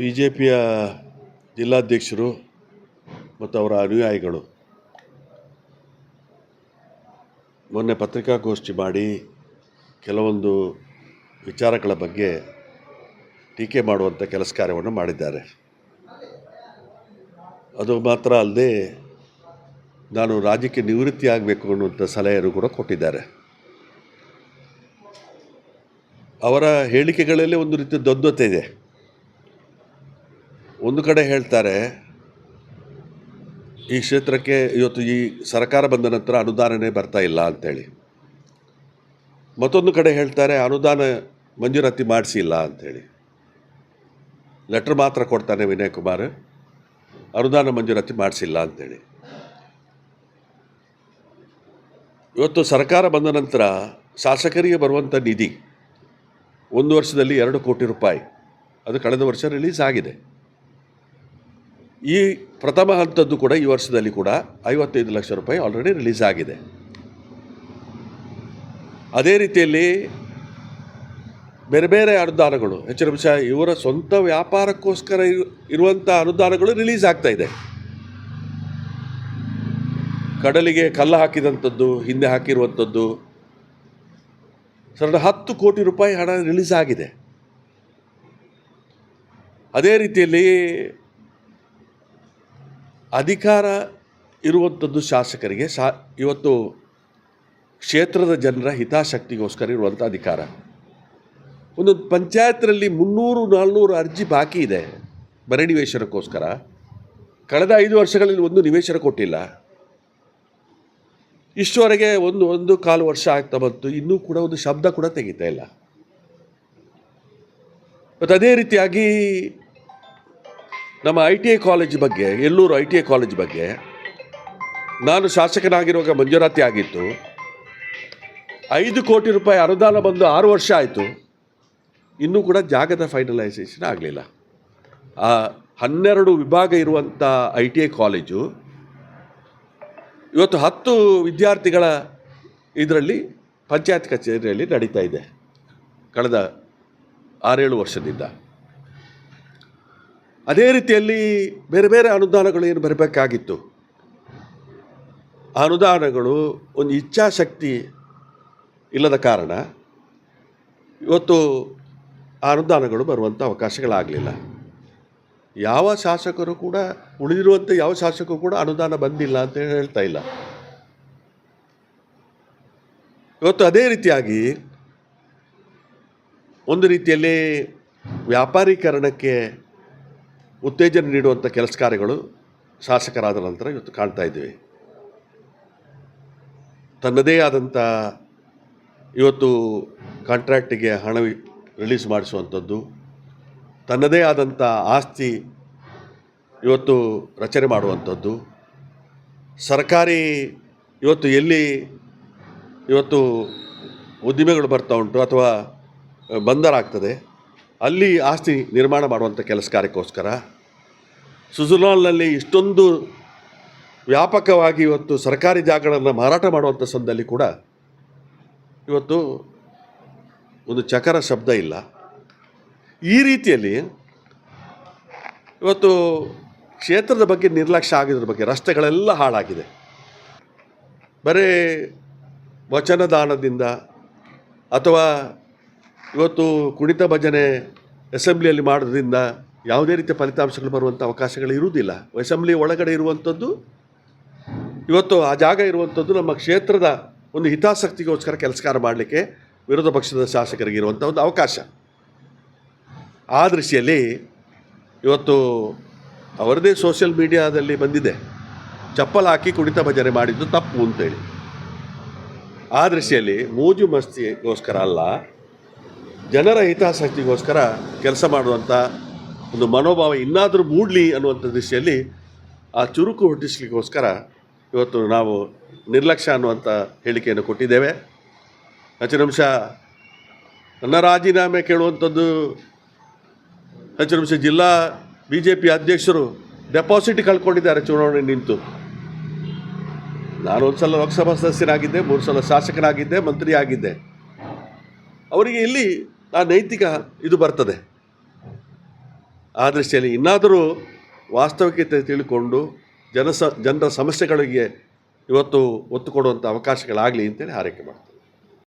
B J ಪಿಯ ಜಿಲ್ಲಾಧ್ಯಕ್ಷರು ಮತ್ತು ಅವರ ಅನುಯಾಯಿಗಳು ಮೊನ್ನೆ ಪತ್ರಿಕಾಗೋಷ್ಠಿ ಮಾಡಿ ಕೆಲವೊಂದು ವಿಚಾರಗಳ ಬಗ್ಗೆ ಟೀಕೆ ಮಾಡುವಂಥ ಕೆಲಸ ಕಾರ್ಯವನ್ನು ಮಾಡಿದ್ದಾರೆ. ಅದು ಮಾತ್ರ ಅಲ್ಲದೆ ನಾನು ರಾಜ್ಯಕ್ಕೆ ನಿವೃತ್ತಿ ಆಗಬೇಕು ಅನ್ನುವಂಥ ಸಲಹೆಯನ್ನು ಕೂಡ ಕೊಟ್ಟಿದ್ದಾರೆ. ಅವರ ಹೇಳಿಕೆಗಳಲ್ಲಿ ಒಂದು ರೀತಿಯ ದ್ವಂದ್ವತೆ ಇದೆ. ಒಂದು ಕಡೆ ಹೇಳ್ತಾರೆ, ಈ ಕ್ಷೇತ್ರಕ್ಕೆ ಇವತ್ತು ಈ ಸರ್ಕಾರ ಬಂದ ನಂತರ ಅನುದಾನನೇ ಬರ್ತಾ ಇಲ್ಲ ಅಂಥೇಳಿ ಮತ್ತೊಂದು ಕಡೆ ಹೇಳ್ತಾರೆ, ಅನುದಾನ ಮಂಜೂರಾತಿ ಮಾಡಿಸಿಲ್ಲ ಅಂಥೇಳಿ ಲೆಟ್ರ್ ಮಾತ್ರ ಕೊಡ್ತಾನೆ ವಿನಯ್ ಕುಮಾರ್, ಅನುದಾನ ಮಂಜೂರಾತಿ ಮಾಡಿಸಿಲ್ಲ ಅಂಥೇಳಿ ಇವತ್ತು ಸರ್ಕಾರ ಬಂದ ನಂತರ ಶಾಸಕರಿಗೆ ಬರುವಂಥ ನಿಧಿ, ಒಂದು ವರ್ಷದಲ್ಲಿ ಎರಡು ಕೋಟಿ ರೂಪಾಯಿ. ಅದು ಕಳೆದ ವರ್ಷ ರಿಲೀಸ್ ಆಗಿದೆ. ಈ ಪ್ರಥಮ ಹಂತದ್ದು ಕೂಡ ಈ ವರ್ಷದಲ್ಲಿ ಕೂಡ ಐವತ್ತೈದು ಲಕ್ಷ ರೂಪಾಯಿ ಆಲ್ರೆಡಿ ರಿಲೀಸ್ ಆಗಿದೆ. ಅದೇ ರೀತಿಯಲ್ಲಿ ಬೇರೆ ಬೇರೆ ಅನುದಾನಗಳು, ಹೆಚ್ಚಿನ ಅಂಶ ಇವರ ಸ್ವಂತ ವ್ಯಾಪಾರಕ್ಕೋಸ್ಕರ ಇರು ಇರುವಂಥ ಅನುದಾನಗಳು ರಿಲೀಸ್ ಆಗ್ತಾ ಇದೆ. ಕಡಲಿಗೆ ಕಲ್ಲು ಹಾಕಿದಂಥದ್ದು, ಹಿಂದೆ ಹಾಕಿರುವಂಥದ್ದು ಸರಳ ಹತ್ತು ಕೋಟಿ ರೂಪಾಯಿ ಹಣ ರಿಲೀಸ್ ಆಗಿದೆ. ಅದೇ ರೀತಿಯಲ್ಲಿ ಅಧಿಕಾರ ಇರುವಂಥದ್ದು ಶಾಸಕರಿಗೆ, ಶಾ, ಇವತ್ತು ಕ್ಷೇತ್ರದ ಜನರ ಹಿತಾಸಕ್ತಿಗೋಸ್ಕರ ಇರುವಂಥ ಅಧಿಕಾರ. ಒಂದು ಪಂಚಾಯತ್ನಲ್ಲಿ ಮುನ್ನೂರು, ನಾಲ್ನೂರು ಅರ್ಜಿ ಬಾಕಿ ಇದೆ ಮನೆ ನಿವೇಶನಕ್ಕೋಸ್ಕರ ಕಳೆದ ಐದು ವರ್ಷಗಳಲ್ಲಿ ಒಂದು ನಿವೇಶನ ಕೊಟ್ಟಿಲ್ಲ. ಇಷ್ಟುವರೆಗೆ ಒಂದು ಒಂದು ಕಾಲು ವರ್ಷ ಆಗ್ತಾ ಬಂತು, ಇನ್ನೂ ಕೂಡ ಒಂದು ಶಬ್ದ ಕೂಡ ತೆಗಿತಾ ಇಲ್ಲ. ಮತ್ತು ಅದೇ ರೀತಿಯಾಗಿ ನಮ್ಮ ಐ ಟಿ ಐ ಕಾಲೇಜ್ ಬಗ್ಗೆ Ellur I T I college ಬಗ್ಗೆ, ನಾನು ಶಾಸಕನಾಗಿರುವಾಗ ಮಂಜೂರಾತಿ ಆಗಿತ್ತು. ಐದು ಕೋಟಿ ರೂಪಾಯಿ ಅನುದಾನ ಬಂದು ಆರು ವರ್ಷ ಆಯಿತು. ಇನ್ನೂ ಕೂಡ ಜಾಗದ ಫೈನಲೈಸೇಷನ್ ಆಗಲಿಲ್ಲ. ಆ ಹನ್ನೆರಡು ವಿಭಾಗ ಇರುವಂಥ ಐ ಟಿ ಐ ಕಾಲೇಜು ಇವತ್ತು ಹತ್ತು ವಿದ್ಯಾರ್ಥಿಗಳ ಇದರಲ್ಲಿ ಪಂಚಾಯತ್ ಕಚೇರಿಯಲ್ಲಿ ನಡೀತಾ ಇದೆ. ಕಳೆದ ಆರೇಳು ವರ್ಷದಿಂದ. ಅದೇ ರೀತಿಯಲ್ಲಿ ಬೇರೆ ಬೇರೆ ಅನುದಾನಗಳು ಏನು ಬರಬೇಕಾಗಿತ್ತು? ಆ ಅನುದಾನಗಳು ಒಂದು ಇಚ್ಛಾಶಕ್ತಿ ಇಲ್ಲದ ಕಾರಣ ಇವತ್ತು ಆ ಅನುದಾನಗಳು ಬರುವಂಥ ಅವಕಾಶಗಳಾಗಲಿಲ್ಲ. ಯಾವ ಶಾಸಕರು ಕೂಡ ಉಳಿದಿರುವಂಥ ಯಾವ ಶಾಸಕರು ಕೂಡ ಅನುದಾನ ಬಂದಿಲ್ಲ ಅಂತ ಹೇಳ್ತಾ ಇಲ್ಲ. ಇವತ್ತು ಅದೇ ರೀತಿಯಾಗಿ ಒಂದು ರೀತಿಯಲ್ಲಿ ವ್ಯಾಪಾರೀಕರಣಕ್ಕೆ ಉತ್ತೇಜನ ನೀಡುವಂಥ ಕೆಲಸ ಕಾರ್ಯಗಳು ಶಾಸಕರಾದ ನಂತರ ಇವತ್ತು ಕಾಣ್ತಾ ಇದ್ದೀವಿ. ತನ್ನದೇ ಆದಂಥ ಇವತ್ತು ಕಾಂಟ್ರಾಕ್ಟಿಗೆ ಹಣ ರಿಲೀಸ್ ಮಾಡಿಸುವಂಥದ್ದು ತನ್ನದೇ ಆದಂಥ ಆಸ್ತಿ ಇವತ್ತು ರಚನೆ ಮಾಡುವಂಥದ್ದು ಸರ್ಕಾರಿ ಇವತ್ತು ಎಲ್ಲಿ ಇವತ್ತು ಉದ್ದಿಮೆಗಳು ಬರ್ತಾ ಉಂಟು ಅಥವಾ ಬಂದರಾಗ್ತದೆ ಅಲ್ಲಿ ಆಸ್ತಿ ನಿರ್ಮಾಣ ಮಾಡುವಂಥ ಕೆಲಸ ಕಾರ್ಯಕ್ಕೋಸ್ಕರ ಸುಜುಲಾಲ್ನಲ್ಲಿ ಇಷ್ಟೊಂದು ವ್ಯಾಪಕವಾಗಿ ಇವತ್ತು ಸರ್ಕಾರಿ ಜಾಗಗಳನ್ನು ಮಾರಾಟ ಮಾಡುವಂಥ ಸಂದಲ್ಲಿ ಕೂಡ ಇವತ್ತು ಒಂದು ಚಕರ ಶಬ್ದ ಇಲ್ಲ. ಈ ರೀತಿಯಲ್ಲಿ ಇವತ್ತು ಕ್ಷೇತ್ರದ ಬಗ್ಗೆ ನಿರ್ಲಕ್ಷ್ಯ ಆಗಿದ್ರ ಬಗ್ಗೆ ರಸ್ತೆಗಳೆಲ್ಲ ಹಾಳಾಗಿದೆ. ಬರೀ ವಚನದಾನದಿಂದ ಅಥವಾ ಇವತ್ತು ಕುಣಿತ ಭಜನೆ ಅಸೆಂಬ್ಲಿಯಲ್ಲಿ ಮಾಡೋದ್ರಿಂದ ಯಾವುದೇ ರೀತಿಯ ಫಲಿತಾಂಶಗಳು ಬರುವಂಥ ಅವಕಾಶಗಳು ಇರುವುದಿಲ್ಲ. ಅಸೆಂಬ್ಲಿ ಒಳಗಡೆ ಇರುವಂಥದ್ದು, ಇವತ್ತು ಆ ಜಾಗ ಇರುವಂಥದ್ದು ನಮ್ಮ ಕ್ಷೇತ್ರದ ಒಂದು ಹಿತಾಸಕ್ತಿಗೋಸ್ಕರ ಕೆಲಸಕಾರ ಮಾಡಲಿಕ್ಕೆ ವಿರೋಧ ಪಕ್ಷದ ಶಾಸಕರಿಗೆ ಇರುವಂಥ ಒಂದು ಅವಕಾಶ. ಆ ದೃಷ್ಟಿಯಲ್ಲಿ ಇವತ್ತು ಅವರದೇ ಸೋಷಿಯಲ್ ಮೀಡಿಯಾದಲ್ಲಿ ಬಂದಿದೆ. ಚಪ್ಪಲ್ ಹಾಕಿ ಕುಣಿತ ಭಜನೆ ಮಾಡಿದ್ದು ತಪ್ಪು ಅಂತೇಳಿ. ಆ ದೃಷ್ಟಿಯಲ್ಲಿ ಮೋಜು ಮಸ್ತಿಗೋಸ್ಕರ ಅಲ್ಲ ಜನರ ಹಿತಾಸಕ್ತಿಗೋಸ್ಕರ ಕೆಲಸ ಮಾಡುವಂಥ ಒಂದು ಮನೋಭಾವ ಇನ್ನಾದರೂ ಮೂಡಲಿ ಅನ್ನುವಂಥ ದೃಷ್ಟಿಯಲ್ಲಿ ಆ ಚುರುಕು ಹುಟ್ಟಿಸ್ಲಿಕ್ಕೋಸ್ಕರ ಇವತ್ತು ನಾವು ನಿರ್ಲಕ್ಷ್ಯ ಅನ್ನುವಂಥ ಹೇಳಿಕೆಯನ್ನು ಕೊಟ್ಟಿದ್ದೇವೆ. ಹಚ್ಚಿನಂಶ ನನ್ನ ರಾಜೀನಾಮೆ ಕೇಳುವಂಥದ್ದು ಹಚ್ಚಿನಂಶ ಜಿಲ್ಲಾ ಬಿ ಜೆ ಪಿ ಅಧ್ಯಕ್ಷರು ಡೆಪಾಸಿಟ್ ಕಳ್ಕೊಂಡಿದ್ದಾರೆ ಚುನಾವಣೆ ನಿಂತು. ನಾನು ಒಂದು ಸಲ ಲೋಕಸಭಾ ಸದಸ್ಯನಾಗಿದ್ದೆ, ಮೂರು ಸಲ ಶಾಸಕನಾಗಿದ್ದೆ ಮಂತ್ರಿ ಆಗಿದ್ದೆ ಅವರಿಗೆ ಇಲ್ಲಿ ಆ ನೈತಿಕ ಇದು ಬರ್ತದೆ. ಆ ದೃಷ್ಟಿಯಲ್ಲಿ ಇನ್ನಾದರೂ ವಾಸ್ತವಿಕತೆ ತಿಳ್ಕೊಂಡು ಜನಸ, ಜನರ ಸಮಸ್ಯೆಗಳಿಗೆ ಇವತ್ತು ಒತ್ತು ಕೊಡುವಂಥ ಅವಕಾಶಗಳಾಗಲಿ ಅಂತೇಳಿ ಹಾರೈಕೆ ಮಾಡ್ತೀನಿ.